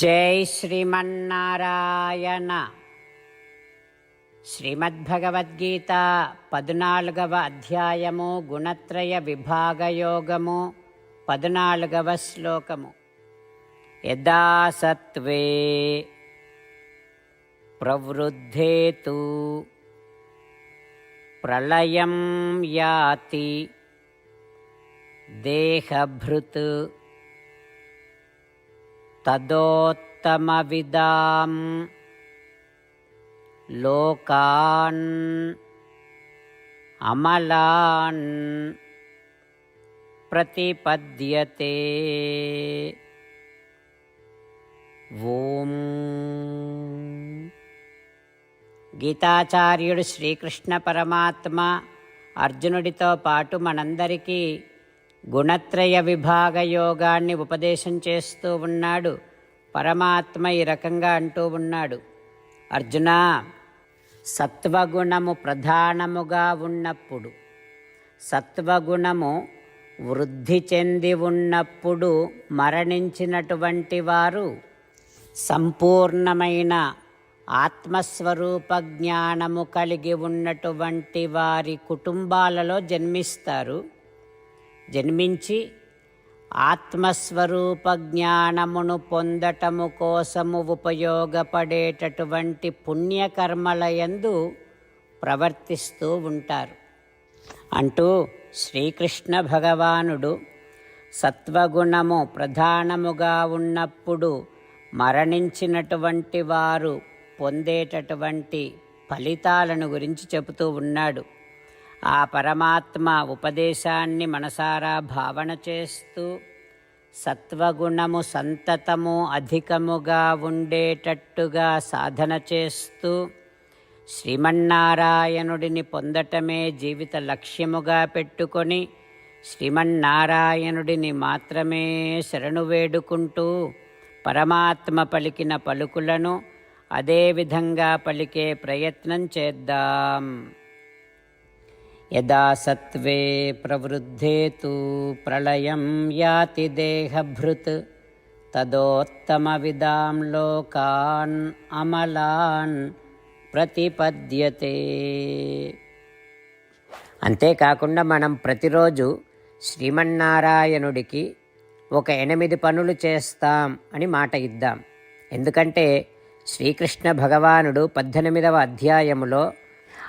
జై శ్రీమన్నారాయణ. శ్రీమద్భగవద్గీత పద్నాలుగవ అధ్యాయము గుణత్రయ విభాగయోగము పద్నాలుగవ శ్లోకము. యదా సత్వే ప్రవృద్ధేతు ప్రళయం యాతి దేహభృత్ తదోత్తమవిదాం లోకాన్ అమలాన్ ప్రతిపద్యతే ఓం గీతాచార్యుడు శ్రీకృష్ణ పరమాత్మ అర్జునుడితో పాటు మనందరికీ గుణత్రయ విభాగ యోగాన్ని ఉపదేశం చేస్తూ ఉన్నాడు. పరమాత్మ ఈ రకంగా అంటూ ఉన్నాడు. అర్జున సత్వగుణము ప్రధానముగా ఉన్నప్పుడు సత్వగుణము వృద్ధి చెంది ఉన్నప్పుడు మరణించినటువంటి వారు సంపూర్ణమైన ఆత్మస్వరూప జ్ఞానము కలిగి ఉన్నటువంటి వారి కుటుంబాలలో జన్మిస్తారు. జన్మించి ఆత్మస్వరూప జ్ఞానమును పొందటము కోసము ఉపయోగపడేటటువంటి పుణ్యకర్మలయందు ప్రవర్తిస్తూ ఉంటారు. అంటూ శ్రీకృష్ణ భగవానుడు సత్వగుణము ప్రధానముగా ఉన్నప్పుడు మరణించినటువంటి వారు పొందేటటువంటి ఫలితాలను గురించి చెబుతూ ఉన్నాడు. ఆ పరమాత్మ ఉపదేశాన్ని మనసారా భావన చేస్తూ సత్వగుణము సంతతము అధికముగా ఉండేటట్టుగా సాధన చేస్తూ శ్రీమన్నారాయణుడిని పొందటమే జీవిత లక్ష్యముగా పెట్టుకొని శ్రీమన్నారాయణుడిని మాత్రమే శరణు వేడుకుంటూ పరమాత్మ పలికిన పలుకులను అదేవిధంగా పలికే ప్రయత్నం చేద్దాం. యదా సత్వే ప్రవృద్ధే ప్రళయం యాతి దేహభృత్ తదోత్తమవిదాం లోకాన్ అమలాన్ ప్రతిపద్యతే. అంతేకాకుండా మనం ప్రతిరోజు శ్రీమన్నారాయణుడికి ఒక ఎనిమిది పనులు చేస్తాం అని మాట ఇద్దాం. ఎందుకంటే శ్రీకృష్ణ భగవానుడు పద్దెనిమిదవ అధ్యాయములో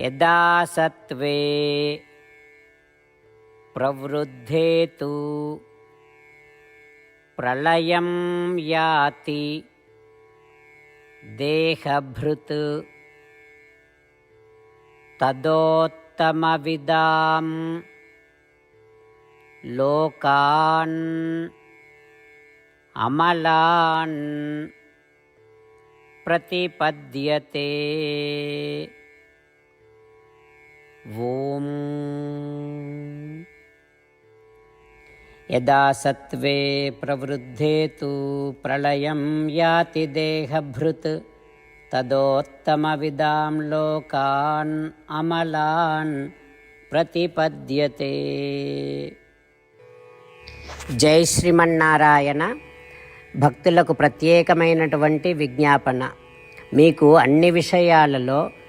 యదా సత్వే ప్రవృద్ధే తు ప్రళయం యాతి. దేహభృత్. తదోత్తమవిదాం. లోకాన్. అమలాన్. ప్రతిపద్యతే. ఓం యదా సత్వే ప్రవృద్ధే ప్రళయం యాతి దేహభృత్ తదోత్తమవిదాం లోకాన్ అమలాన్ ప్రతిపద్యతే. జై శ్రీమన్నారాయణ. భక్తులకు ప్రత్యేకమైనటువంటి విజ్ఞాపన. మీకు అన్ని విషయాలలో